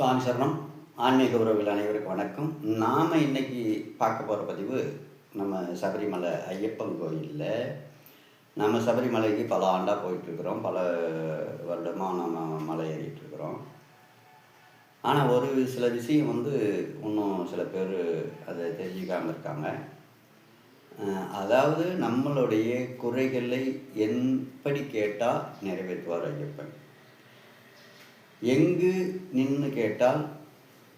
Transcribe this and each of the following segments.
சுவாமி சரணம். ஆன்மீக உறவுகள் அனைவருக்கும் வணக்கம். நாம் இன்னைக்கு பார்க்க போகிற பதிவு நம்ம சபரிமலை ஐயப்பன் கோயிலில். நம்ம சபரிமலைக்கு பல ஆண்டாக போயிட்டுருக்குறோம். பல வருடமாக நம்ம மலை ஏறிட்டுருக்குறோம். ஆனால் ஒரு சில விஷயம் வந்து இன்னும் சில பேர் அதை தெரிஞ்சுக்காமல் இருக்காங்க. அதாவது நம்மளுடைய குறைகளை எப்படி கேட்டால் நிறைவேற்றுவார் ஐயப்பன். எங்கு நின்று கேட்டால்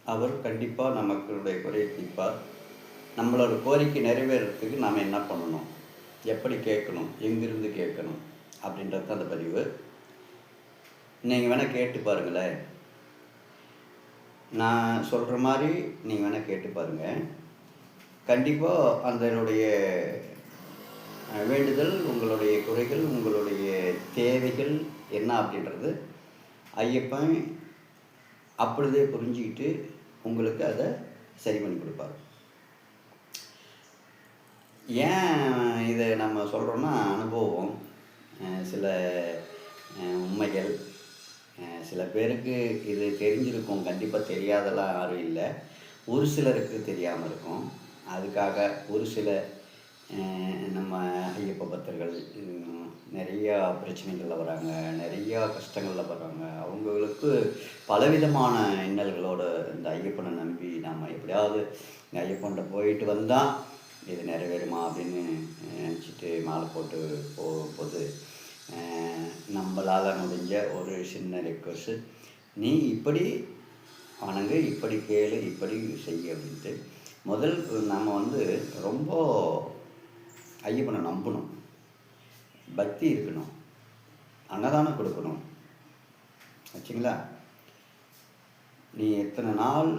அவர் கண்டிப்பாக நமக்களுடைய குறையை தீர்ப்பார். நம்மளோட கோரிக்கை நிறைவேறத்துக்கு நாம் என்ன பண்ணணும்? எப்படி கேட்கணும்? எங்கிருந்து கேட்கணும்? அப்படின்றது தான் அந்த பதிவு. நீங்கள் வேணால் கேட்டு பாருங்களேன். நான் சொல்கிற மாதிரி நீங்கள் வேணால் கேட்டு பாருங்கள் கண்டிப்பாக அதனுடைய வேண்டுதல் உங்களுடைய குறைகள் உங்களுடைய தேவைகள் என்ன அப்படின்றது ஐயப்பன் அப்பொழுதே புரிஞ்சுக்கிட்டு உங்களுக்கு அதை சரி பண்ணி கொடுப்பார். ஏன் இதை நம்ம சொல்கிறோன்னா அனுபவம் சில உண்மைகள் சில பேருக்கு இது தெரிஞ்சிருக்கும். கண்டிப்பாக தெரியாதெல்லாம் யாரும் இல்லை. ஒரு சிலருக்கு தெரியாமல் இருக்கும். அதுக்காக ஒரு சில நம்ம ஐயப்ப பக்தர்கள் நிறையா பிரச்சனைகளில் வராங்க நிறையா கஷ்டங்களில் வர்றாங்க அவங்களுக்கு பலவிதமான இன்னல்களோட இந்த ஐயப்பனை நம்பி நாம் எப்படியாவது இந்த ஐயப்பன்கிட்ட போயிட்டு வந்தால் இது நிறைவேறுமா அப்படின்னு நினச்சிட்டு மாலை போட்டு போகும்போது நம்மளால் முடிஞ்ச ஒரு சின்ன ரெக்வஸ்ட்டு நீ இப்படி வணங்கு இப்படி கேளு இப்படி செய்ய அப்படின்ட்டு. முதல் நம்ம வந்து ரொம்ப ஐயப்பனை நம்பணும். பக்தி இருக்கணும். அன்னதானம் கொடுக்கணும். வச்சுங்களா நீ எத்தனை நாள்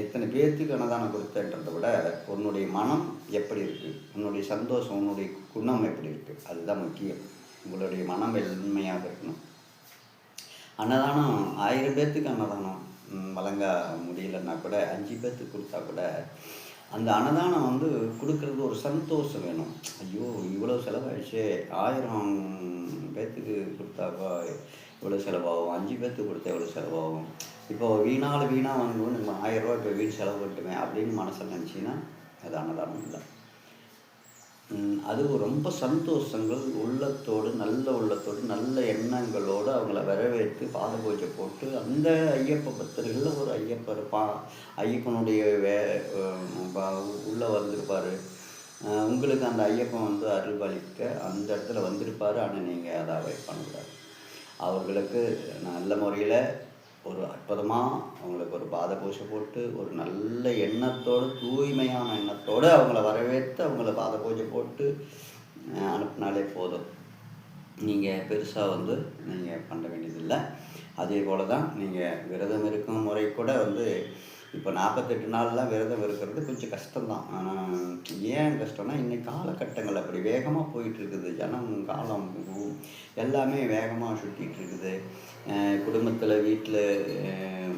எத்தனை பேர்த்துக்கு அன்னதானம் கொடுத்தன்றதை விட உன்னுடைய மனம் எப்படி இருக்குது உன்னுடைய சந்தோஷம் உன்னுடைய குணம் எப்படி இருக்குது அதுதான் முக்கியம். உங்களுடைய மனம் வெண்மையாக இருக்கணும். அன்னதானம் ஆயிரம் பேர்த்துக்கு அன்னதானம் வழங்க முடியலன்னா கூட அஞ்சு பேர்த்துக்கு கொடுத்தா கூட அந்த அன்னதானம் வந்து கொடுக்கறது ஒரு சந்தோஷம் வேணும். ஐயோ இவ்வளோ செலவாயிடுச்சே. ஆயிரம் பேர்த்துக்கு கொடுத்தாக்கா இவ்வளோ செலவாகும். அஞ்சு பேர்த்துக்கு கொடுத்தா எவ்வளோ செலவாகும்? இப்போ வீணால் வீணாக வாங்குவோம் நம்ம ஆயிரம் ரூபா இப்போ வீண் செலவு பண்ணிட்டுமே அப்படின்னு மனசில் நினச்சின்னா அது அன்னதானம் இல்லை. அது ரொம்ப சந்தோஷங்கள் உள்ளத்தோடு நல்ல உள்ளத்தோடு நல்ல எண்ணங்களோடு அவங்கள வரவேற்று பாத பூஜை போட்டு அந்த ஐயப்ப பக்தர்களில் ஒரு ஐயப்பர் பா ஐயப்பனுடைய வே உள்ளே வந்திருப்பார். உங்களுக்கு அந்த ஐயப்பன் வந்து அருள்வளிக்க அந்த இடத்துல வந்திருப்பார். ஆனால் நீங்கள் அதை அவாய்ட் பண்ணக்கூடாது. அவர்களுக்கு நல்ல முறையில் ஒரு அற்புதமாக அவங்களுக்கு ஒரு பாத பூஜை போட்டு ஒரு நல்ல எண்ணத்தோடு தூய்மையான எண்ணத்தோடு அவங்கள வரவேற்று அவங்கள பாத பூஜை போட்டு அனுப்பினாலே போதும். நீங்கள் பெருசாக வந்து நீங்கள் பண்ண வேண்டியதில்லை. அதே போல் தான் நீங்கள் விரதம் இருக்கும் முறை கூட வந்து இப்போ நாற்பத்தெட்டு நாள்லாம் விரதம் இருக்கிறது கொஞ்சம் கஷ்டம்தான். ஆனால் ஏன் கஷ்டம்னா இன்றைக்கி காலகட்டங்கள் அப்படி வேகமாக போயிட்டுருக்குது. ஜனம் காலம் எல்லாமே வேகமாக சுட்டிகிட்டு இருக்குது குடும்பத்தில் வீட்டில்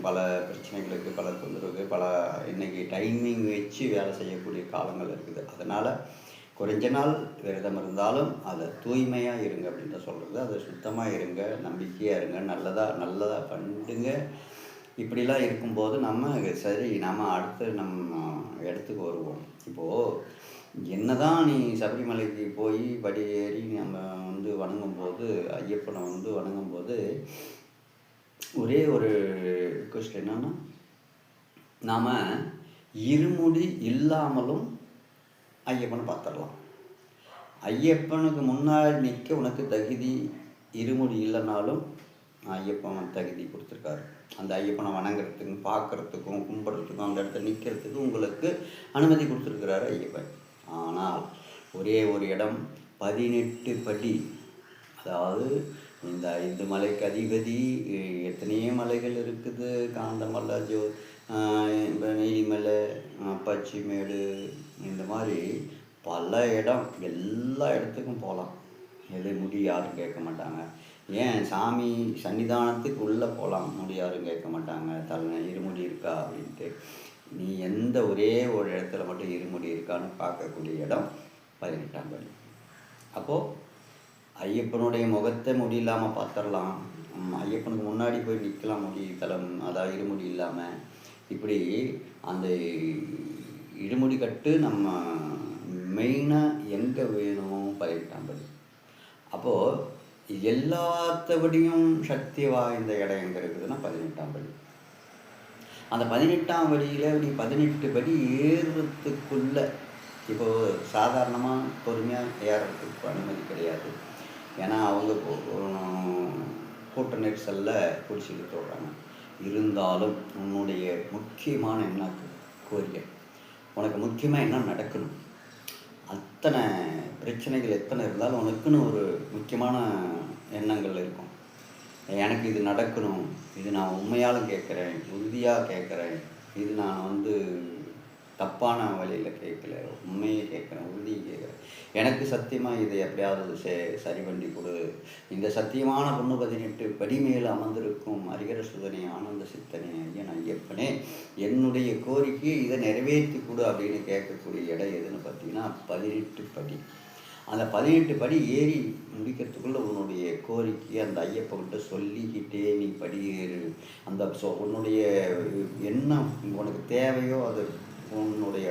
பல பிரச்சனைகளுக்கு பல தொந்தரவுக்கு பல இன்னைக்கு டைமிங் வச்சு வேலை செய்யக்கூடிய காலங்கள் இருக்குது. அதனால் குறைஞ்ச நாள் விரதம் இருந்தாலும் அதை தூய்மையாக இருங்க அப்படின்னு சொல்கிறது அதை சுத்தமாக இருங்க நம்பிக்கையாக இருங்க நல்லதாக நல்லதாக பண்ணுங்க இப்படிலாம் இருக்கும்போது நம்ம சரி நம்ம அடுத்து நம்ம இடத்துக்கு வருவோம். இப்போது என்னதான் நீ சபரிமலைக்கு போய் படி ஏறி நம்ம வந்து வணங்கும்போது ஐயப்பனை வந்து வணங்கும்போது ஒரே ஒரு ரிக்வஸ்ட் என்னன்னா நாம் இருமுடி இல்லாமலும் ஐயப்பனை பார்த்துடலாம். ஐயப்பனுக்கு முன்னால் நிற்க உனக்கு தகுதி இருமுடி இல்லைனாலும் ஐயப்பன் தகுதி கொடுத்துருக்காரு. அந்த ஐயப்பனை வணங்குறதுக்கும் பார்க்குறதுக்கும் கும்பிட்றதுக்கும் அந்த இடத்துல நிற்கிறதுக்கு உங்களுக்கு அனுமதி கொடுத்துருக்கிறாரு ஐயப்பன். ஆனால் ஒரே ஒரு இடம் பதினெட்டு படி. அதாவது இந்த ஐந்து மலைக்கு அதிபதி எத்தனையோ மலைகள் இருக்குது. காந்தமலை ஜோ ஆஹ் நீலிமலை பச்சிமேடு இந்த மாதிரி பல இடம். எல்லா இடத்துக்கும் போகலாம். எது முடி யாரும் கேட்க மாட்டாங்க. ஏன் சாமி சன்னிதானத்துக்கு உள்ளே போகலாம் முடி யாரும் கேட்க மாட்டாங்க. தலை இருமுடி இருக்கா அப்படின்ட்டு. நீ எந்த ஒரே ஒரு இடத்துல மட்டும் இருமுடி இருக்கான்னு பார்க்கக்கூடிய இடம் பதினெட்டாம் படி. அப்போது ஐயப்பனுடைய முகத்தை முடியில்லாமல் பார்த்துடலாம். ஐயப்பனுக்கு முன்னாடி போய் நிற்கலாம் முடி தலம் அதாவது இருமுடி இல்லாமல் இப்படி அந்த இருமுடி கட்டு நம்ம மெயினாக எங்கே வேணும்? பதினெட்டாம் படி. அப்போது எல்லாத்தபடியும் சக்தி வாய்ந்த இடம் எங்கே இருக்குதுன்னா பதினெட்டாம் படி. அந்த பதினெட்டாம் படியில் நீ பதினெட்டு படி ஏறுறதுக்குள்ள இப்போது சாதாரணமாக பொறுமையாக ஏறுறதுக்கு அனுமதி கிடையாது. ஏன்னா அவங்க கூட்ட நெரிசலில் பிடிச்சிட்டு போடுறாங்க இருந்தாலும் உன்னுடைய முக்கியமான என்ன கோரிக்கை? உனக்கு முக்கியமாக என்ன நடக்கணும்? அத்தனை பிரச்சனைகள் எத்தனை இருந்தாலும் உனக்குன்னு ஒரு முக்கியமான எண்ணங்கள் இருக்கும். எனக்கு இது நடக்கணும் இது நான் உண்மையாலும் கேட்குறேன் உறுதியாக கேட்குறேன் இது நான் வந்து தப்பான வழியில் கேட்கல உண்மையை கேட்குறேன் உறுதியை கேட்குறேன். எனக்கு சத்தியமாக இதை எப்படியாவது சே சரி பண்ணி கொடு. இந்த சத்தியமான பொண்ணு பதினெட்டு படி அமர்ந்திருக்கும் அரிகர சுதனை ஆனந்த சித்தனை ஐயன் ஐயப்பனே என்னுடைய கோரிக்கையை இதை நிறைவேற்றி கொடு அப்படின்னு கேட்கக்கூடிய இடம் எதுன்னு பார்த்தீங்கன்னா பதினெட்டு படி. அந்த பதினெட்டு படி ஏறி முடிக்கிறதுக்குள்ள உன்னுடைய கோரிக்கை அந்த ஐயப்பன்கிட்ட சொல்லிக்கிட்டே நீ படி ஏறு அந்த சொ உன்னுடைய என்ன உனக்கு தேவையோ அது உன்னுடைய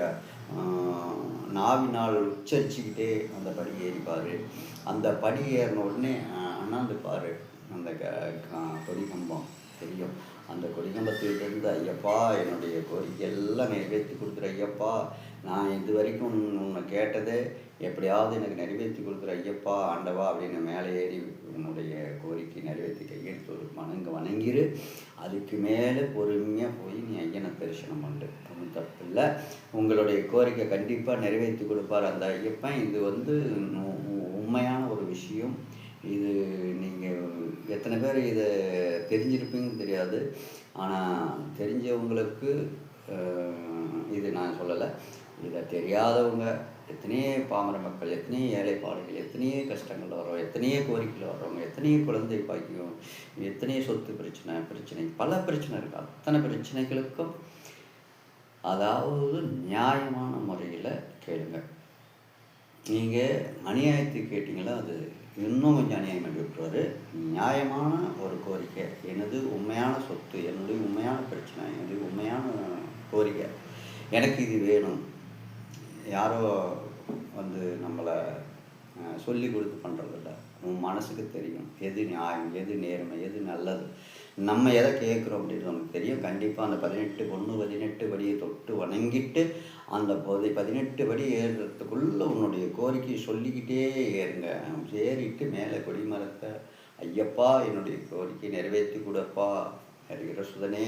நாவினால் உச்சரிச்சுக்கிட்டே அந்த படி ஏறிப்பார். அந்த படி ஏறின உடனே அண்ணாந்து பாரு அந்த க கொடி கம்பம். தெரியும். அந்த கொடிகம்பத்திலிருந்து ஐயப்பா என்னுடைய கோரிக்கை எல்லாம் நிறைவேற்றி கொடுக்குற ஐயப்பா நான் இது வரைக்கும் உன்னை கேட்டதே எப்படியாவது எனக்கு நிறைவேற்றி கொடுக்குற ஐயப்பா ஆண்டவா அப்படின்னு மேலே ஏறி உன்னுடைய கோரிக்கை நிறைவேற்றி கையெழுத்து ஒரு வணங்க வணங்கிரு. அதுக்கு மேலே பொறுமையாக போய் நீ ஐயனை தரிசனம் பண்ணு. ஒன்றும் தப்பு இல்லை. உங்களுடைய கோரிக்கை கண்டிப்பாக நிறைவேற்றி கொடுப்பார் அந்த ஐயப்பன். இது வந்து உண்மையான ஒரு விஷயம். இது நீங்கள் எத்தனை பேர் இதை தெரிஞ்சிருப்பீங்கன்னு தெரியாது. ஆனால் தெரிஞ்சவங்களுக்கு இது நான் சொல்லலை. இதை தெரியாதவங்க எத்தனையோ பாமர மக்கள் எத்தனையோ ஏழைப்பாடுகள் எத்தனையோ கஷ்டங்கள் வரும் எத்தனையோ கோரிக்கையில் வர்றவங்க எத்தனையோ குழந்தை பாக்கியம் எத்தனையோ சொத்து பிரச்சனை பிரச்சனை பல பிரச்சனை இருக்குது அத்தனை பிரச்சனைகளுக்கும் அதாவது நியாயமான முறையில் கேளுங்க. நீங்கள் அநியாயத்துக்கு கேட்டிங்களா அது இன்னும் கொஞ்சம் அநியாயம் பண்ணி விட்டுருவார். நியாயமான ஒரு கோரிக்கை. எனது உண்மையான சொத்து என்னுடைய உண்மையான பிரச்சனை என்னுடைய உண்மையான கோரிக்கை. எனக்கு இது வேணும். யாரோ வந்து நம்மளை சொல்லி கொடுத்து பண்ணுறதில்ல உன் மனசுக்கு தெரியும். எது நியாயம் எது நேர்மை எது நல்லது. நம்ம எதை கேட்குறோம் அப்படின்னு நமக்கு தெரியும். கண்டிப்பாக அந்த பதினெட்டு பொண்ணு பதினெட்டு படியை தொட்டு வணங்கிட்டு அந்த பொதி பதினெட்டு படி ஏறுறதுக்குள்ளே உன்னுடைய கோரிக்கையை சொல்லிக்கிட்டே ஏறுங்க. ஏறிட்டு மேலே கொடிமரத்தை ஐயப்பா என்னுடைய கோரிக்கை நிறைவேற்றி கொடுப்பா. அறிகிற சுதனே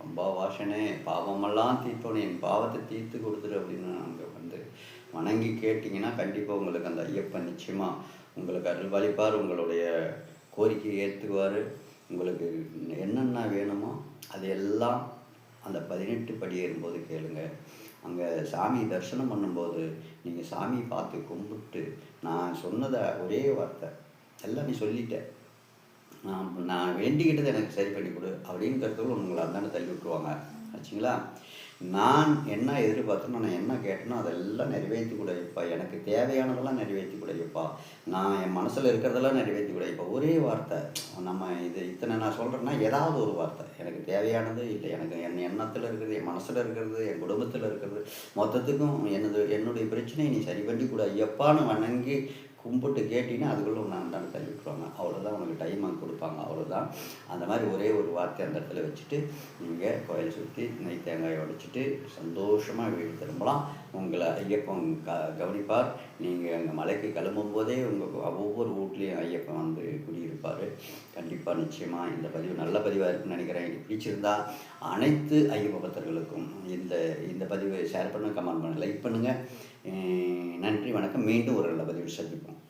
பம்பா வாசனே பாவமெல்லாம் தீர்ப்போனே என் பாவத்தை தீர்த்து கொடுத்துரு அப்படின்னு அங்கே வந்து வணங்கி கேட்டிங்கன்னா கண்டிப்பாக உங்களுக்கு அந்த ஐயப்பன் நிச்சயமாக உங்களுக்கு அருள் உங்களுடைய கோரிக்கையை ஏற்றுக்குவார். உங்களுக்கு என்னென்ன வேணுமோ அது எல்லாம் அந்த பதினெட்டு படி ஏறும்போது கேளுங்க. அங்கே சாமி தரிசனம் பண்ணும்போது நீங்கள் சாமி பார்த்து கும்பிட்டு நான் சொன்னதை ஒரே வார்த்தை. எல்லாம் நீ சொல்லிட்டேன் நான் நான் வேண்டிக்கிட்டதை எனக்கு சரி பண்ணி கொடு அப்படிங்கிறதுக்குள்ள உங்களை அந்தாண்ட தள்ளி விட்டுருவாங்க. ஆச்சுங்களா? நான் என்ன எதிர்பார்த்தனோ நான் என்ன கேட்டனோ அதெல்லாம் நிறைவேற்றி கொடுப்பா எனக்கு தேவையானதெல்லாம் நிறைவேற்றி கொடுப்பா நான் என் மனசில் இருக்கிறதெல்லாம் நிறைவேற்றி கொடுப்பா ஒரே வார்த்தை நம்ம இது இத்தனை நான் சொல்கிறேன்னா ஏதாவது ஒரு வார்த்தை. எனக்கு தேவையானது இல்லை. எனக்கு என் எண்ணத்தில் இருக்கிறது என் மனசில் இருக்கிறது என் குடும்பத்தில் இருக்கிறது மொத்தத்துக்கும் எனது என்னுடைய பிரச்சனையை நீ சரி பண்ணி கூட ஐயப்பான்னு வணங்கி கும்பிட்டு கேட்டினா அதுக்குள்ளே ஒன்று அந்தாண்ட தள்ளி விட்டுருவாங்க. அவ்வளோதான் உனக்கு டைம் கொடுப்பாங்க. அவ்வளோதான் அந்த மாதிரி ஒரே ஒரு வார்த்தை அந்த இடத்துல வச்சுட்டு நீங்கள் கோயில் சுற்றி நெய் தேங்காயை உடைச்சிட்டு சந்தோஷமாக வீடு திரும்பலாம். உங்களை ஐயப்பன் க கவனிப்பார். நீங்கள் அங்கே மலைக்கு கிளம்பும் போதே உங்கள் ஒவ்வொரு வீட்லேயும் ஐயப்பன் வந்து குடியிருப்பார். கண்டிப்பாக நிச்சயமாக இந்த பதிவு நல்ல பதிவாக இருக்குன்னு நினைக்கிறேன். இது பிடிச்சிருந்தா அனைத்து ஐயப்ப பக்தர்களுக்கும் இந்த இந்த பதிவை ஷேர் பண்ணுங்கள் கமெண்ட் பண்ணுங்கள் லைக் பண்ணுங்கள் நன்றி வணக்கம். மீண்டும் ஒரு நல்ல பதிவு சந்திப்போம்.